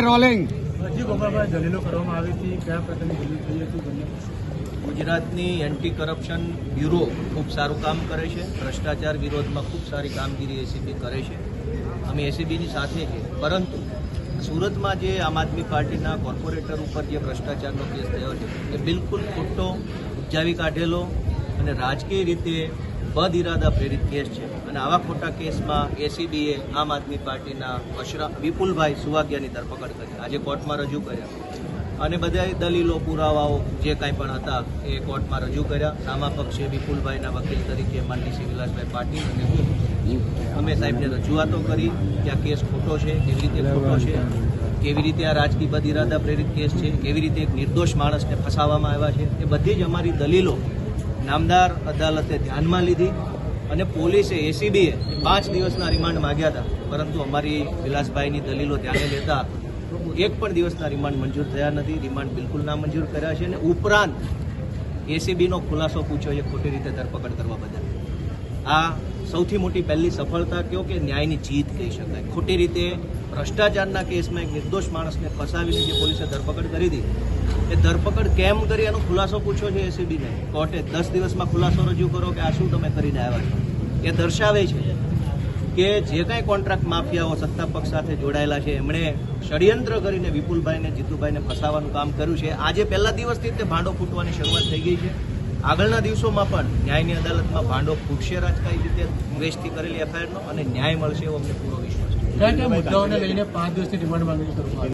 છે રોલિંગ ગુજરાતની anti corruption bureau ખૂબ સારું કામ કરે છે. ભ્રષ્ટાચાર વિરોધમાં ખૂબ સારી કામગીરી એસીબી કરે છે. અમે એસીબીની સાથે છે પરંતુ સુરતમાં જે આમ આદમી પાર્ટીના કોર્પોરેટર ઉપર જે ભ્રષ્ટાચારનો કેસ થયો છે એ બિલકુલ ખોટો ઉપજાવી કાઢેલો અને રાજકીય રીતે બદ ઇરાદા પ્રેરિત કેસ છે. અને આવા ખોટા કેસમાં એસીબીએ આમ આદમી પાર્ટીના અશરા વિપુલભાઈ સુવાગિયાની ધરપકડ કરી. આજે કોર્ટમાં રજૂ કર્યા. અને બધા દલીલો, પુરાવાઓ જે કાંઈ પણ હતા એ કોર્ટમાં રજૂ કર્યા. સામા પક્ષે વિપુલભાઈના વકીલ તરીકે માનની શ્રી વિલાસભાઈ પાટીલ અને અમે સાહેબને રજૂઆતો કરી કે આ કેસ ખોટો છે, કેવી રીતે ખોટો છે, કેવી રીતે આ રાજકીય બદ ઇરાદા પ્રેરિત કેસ છે, કેવી રીતે એક નિર્દોષ માણસને ફસાવવામાં આવ્યા છે, એ બધી જ અમારી દલીલો નામદાર અદાલતે ધ્યાનમાં લીધી અને પોલીસે એસીબીએ પાંચ દિવસના રિમાન્ડ માંગ્યા હતા. પરંતુ અમારી વિલાસભાઈની દલીલો ધ્યાને લેતા એક પણ દિવસના રિમાન્ડ મંજૂર થયા નથી. રિમાન્ડ બિલકુલ ના મંજૂર કર્યા છે અને ઉપરાંત એસીબીનો ખુલાસો પૂછ્યો એ ખોટી રીતે ધરપકડ કરવા બદલ. આ સૌથી મોટી પહેલી સફળતા કહો કે ન્યાયની જીત કહી શકાય? ખોટી રીતે ભ્રષ્ટાચારના કેસમાં એક નિર્દોષ માણસને ફસાવીને જે પોલીસે ધરપકડ કરી હતી એ ધરપકડ કેમ કરી એનો ખુલાસો પૂછ્યો છે એસીબીને? કોર્ટે દસ દિવસમાં ખુલાસો રજૂ કરો કે આ શું તમે કરીને આવ્યા છો? એ દર્શાવે છે કે જે કાંઈ કોન્ટ્રાક્ટ માફિયાઓ સત્તા પક્ષ સાથે જોડાયેલા છે, એમણે ષડયંત્ર કરીને વિપુલભાઈને, જીતુભાઈને ફસાવાનું કામ કર્યું છે. આજે પહેલા દિવસથી તે ભાંડો ફૂટવાની શરૂઆત થઈ ગઈ છે. આગળના દિવસોમાં પણ ન્યાયની અદાલતમાં ભાંડો ફૂટશે રાજકારી રીતે કોંગ્રેસથી કરેલી એફઆઈઆરનો અને ન્યાય મળશે એવો અમને પૂરો વિશ્વાસ છે. લઈને પાંચ દિવસની રિમાન્ડ માંગણી કરવામાં